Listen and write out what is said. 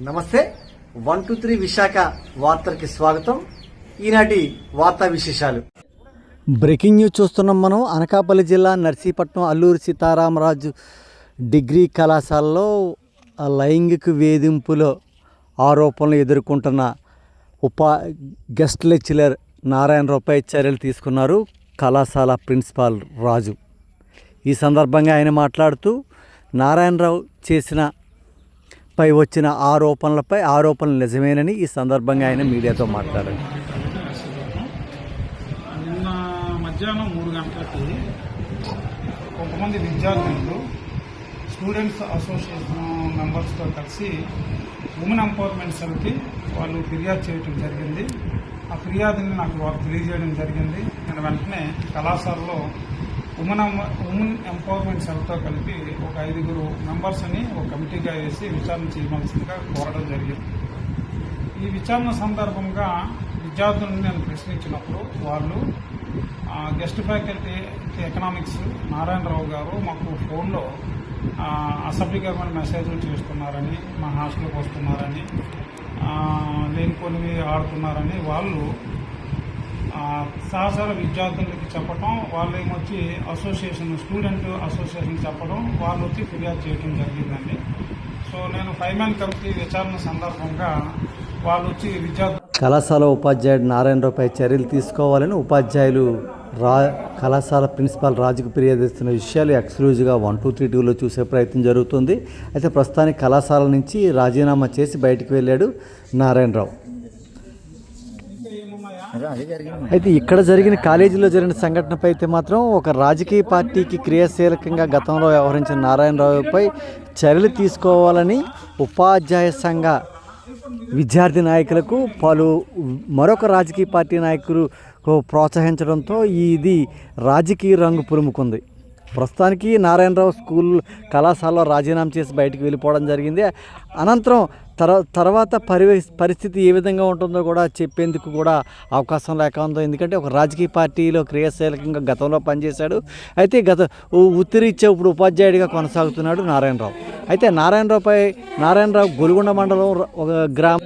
నమస్తే. One two three Visakha వార్తలకి స్వాగతం. ఈనాటి వార్తా విశేషాలు. బ్రేకింగ్ న్యూస్ చూస్తున్నాం మనం. అనకాపల్లి జిల్లా నర్సీపట్నం అల్లూరి సీతారామరాజు డిగ్రీ కళాశాలలో లైంగిక వేధింపులో ఆరోపణలు ఎదుర్కొంటున్న ఉపా గెస్ట్ లెక్చరర్ నారాయణరావుపై చర్యలు తీసుకున్నారు కళాశాల ప్రిన్సిపాల్ రాజు. ఈ సందర్భంగా ఆయన మాట్లాడుతూ నారాయణరావు చేసిన పై వచ్చిన ఆరోపణలపై ఆరోపణలు నిజమేనని ఈ సందర్భంగా ఆయన మీడియాతో మాట్లాడారు. నిన్న మధ్యాహ్నం మూడు గంటలకి కొంతమంది విద్యార్థులు స్టూడెంట్స్ అసోసియేషన్ మెంబర్స్తో కలిసి ఉమెన్ ఎంపవర్మెంట్ సెల్కి వాళ్ళు ఫిర్యాదు చేయడం జరిగింది. ఆ ఫిర్యాదుని నాకు వాళ్ళు తెలియజేయడం జరిగింది. నేను వెంటనే కళాశాలలో ఉమెన్ ఉమెన్ ఎంపవర్మెంట్ సెల్తో కలిపి ఒక ఐదుగురు మెంబర్స్ని ఒక కమిటీగా వేసి విచారణ చేయవలసిందిగా కోరడం జరిగింది. ఈ విచారణ సందర్భంగా విద్యార్థులను నేను ప్రశ్నించినప్పుడు వాళ్ళు గెస్ట్ ఫ్యాకల్టీ ఎకనామిక్స్ నారాయణరావు గారు మాకు ఫోన్లో అసభ్యకరమైన మెసేజ్లు చేస్తున్నారని మా హాస్టల్కి వస్తున్నారని ఆ, లేనిపోనివి ఆడుతున్నారని వాళ్ళు సహచర విద్యార్థులకి చెప్పడం వాళ్ళు ఏమొచ్చి అసోసియేషన్ స్టూడెంట్ అసోసియేషన్ చెప్పడం వాళ్ళు వచ్చి ఫిర్యాదు చేయడం జరిగిందండి. సో నేను ఫైవ్ మ్యాన్ కమిటీ విచారణ సందర్భంగా వాళ్ళు వచ్చి విద్యార్థులు కళాశాల ఉపాధ్యాయుడు నారాయణరావుపై చర్యలు తీసుకోవాలని ఉపాధ్యాయులు రా కళాశాల ప్రిన్సిపాల్ రాజుకు ఫిర్యాదు ఇస్తున్న విషయాలు ఎక్స్క్లూజివ్గా వన్ టూ త్రీ టూలో చూసే ప్రయత్నం జరుగుతుంది. అయితే ప్రస్తుతానికి కళాశాల నుంచి రాజీనామా చేసి బయటికి వెళ్ళాడు నారాయణరావు. అయితే ఇక్కడ జరిగిన కాలేజీలో జరిగిన సంఘటనపై అయితే మాత్రం ఒక రాజకీయ పార్టీకి క్రియాశీలకంగా గతంలో వ్యవహరించిన నారాయణరావుపై చర్యలు తీసుకోవాలని ఉపాధ్యాయ సంఘ విద్యార్థి నాయకులకు పలు మరొక రాజకీయ పార్టీ నాయకులు ప్రోత్సహించడంతో ఇది రాజకీయ రంగు పులుముకుంది ప్రస్తుతానికి నారాయణరావు స్కూల్ కళాశాలలో రాజీనామా చేసి బయటకు వెళ్ళిపోవడం జరిగింది. అనంతరం తర తర్వాత పరివే పరిస్థితి ఏ విధంగా ఉంటుందో కూడా చెప్పేందుకు కూడా అవకాశం లేక ఉందో. ఎందుకంటే ఒక రాజకీయ పార్టీలో క్రియాశీలకంగా గతంలో పనిచేశాడు. అయితే గత ఉత్తిరీత్యా ఇప్పుడు ఉపాధ్యాయుడిగా కొనసాగుతున్నాడు నారాయణరావు. అయితే నారాయణరావుపై నారాయణరావు గొలుగొండ మండలం ఒక గ్రామ